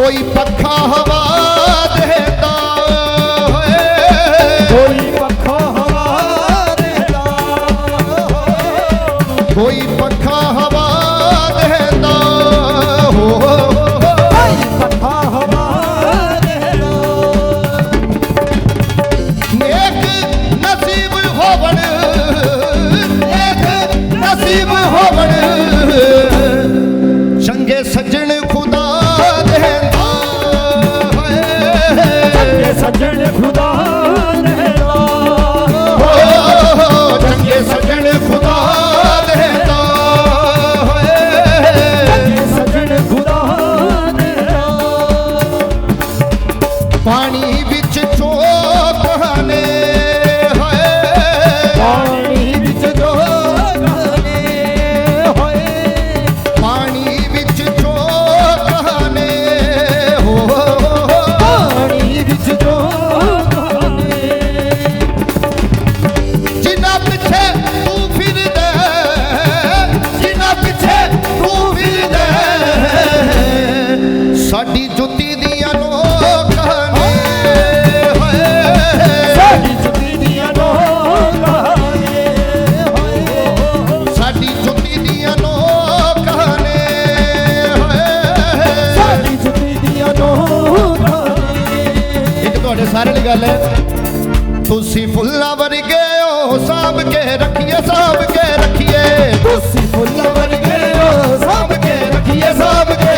कोई पक्का हवा ਸੱਜਣ ਖੁਦਾ ਗੱਲ। ਤੁਸੀਂ ਫੁੱਲਾਂ ਵਰਗੇ ਹੋ, ਸਾਂਭ ਕੇ ਰੱਖੀਏ, ਸਾਂਭ ਕੇ ਰੱਖੀਏ। ਤੁਸੀਂ ਫੁੱਲਾਂ ਵਰਗੇ ਹੋ, ਸਾਂਭ ਕੇ ਰੱਖੀਏ, ਸਾਂਭ ਕੇ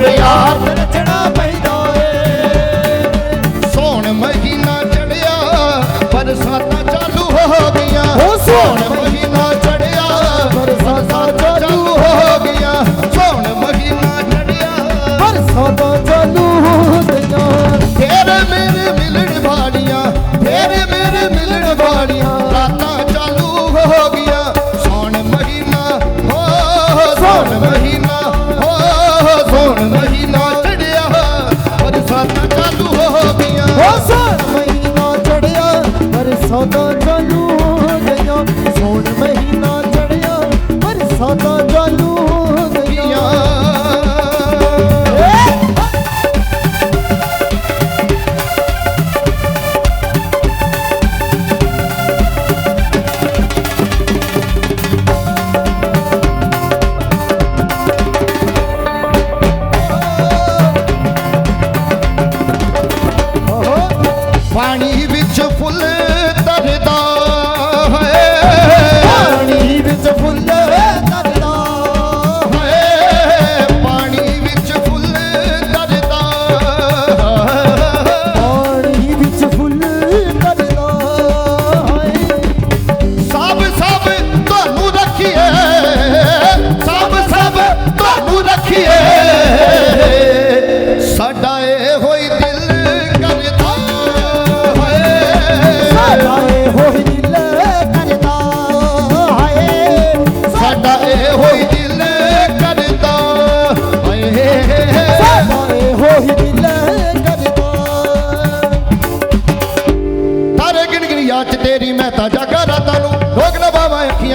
ஆண்டவரே யார்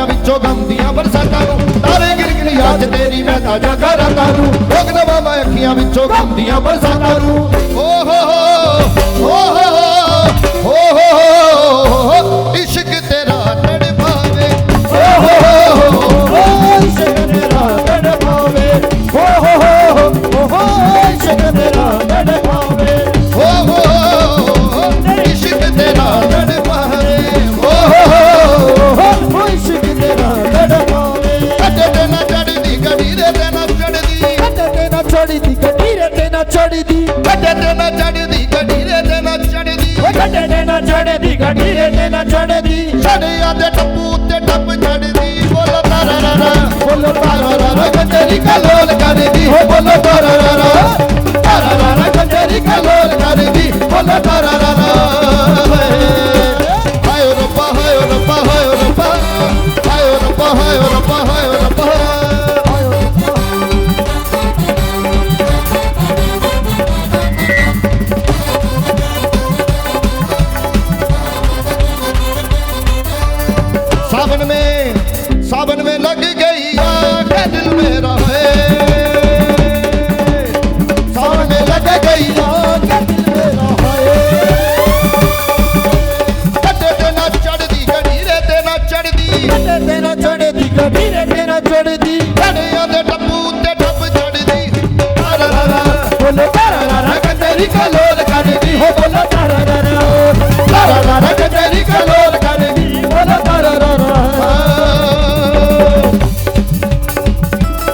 ਨਾਲਿਆਂ ਵਿੱਚੋਂ ਗੰਦੀਆਂ ਬਰਸਾਤਾਂ ਨੂੰ। ਤਾਰੇ ਗਿਰਗਿਰ ਅੱਜ ਤੇਰੀ ਮੈਂ ਤਾਜਾ ਕਰਾਂਗਾ ਨੂੰ। ਲੋਕ ਦਵਾਵਾ ਅੱਖੀਆਂ ਵਿੱਚੋਂ ਗੰਦੀਆਂ ਬਰਸਾਤਾਂ ਨੂੰ। ਓ ਹੋ ਹੋ ਓ ਹੋ ਹੋ ਹੋ ਹੋ ਗੱਡੀਰੇ ਤੇ ਨਾ ਚੜਦੀ ਛੜਿਆ ਦੇ ਟੱਪੂ ਤੇ ਟੱਪ ਚੜਦੀ ਬੋਲ ਤਾਰਾ ਰਾ ਬੋਲੋ ਤਾਰਾ ਰਾ ਰਾ ਕੰਜਰੀ ਕਲੋਲ ਕਰਦੀ। ਹੋ ਬੋਲੋ ਤਾਰਾ ਰਾ ਚੜਦੀ ਛੜਿਆਂ ਦੇ ਟੱਪੂ ਤੇ ਟੱਪ ਚੜਦੀ। ਤਾਰਾ ਰਾ ਰਾ ਬੋਲੋ ਤਾਰਾ ਰਾ ਰਾ ਕੰਜਰੀ ਕਲੋਲ ਕਰਦੀ ਹੋ ਬੋਲੋ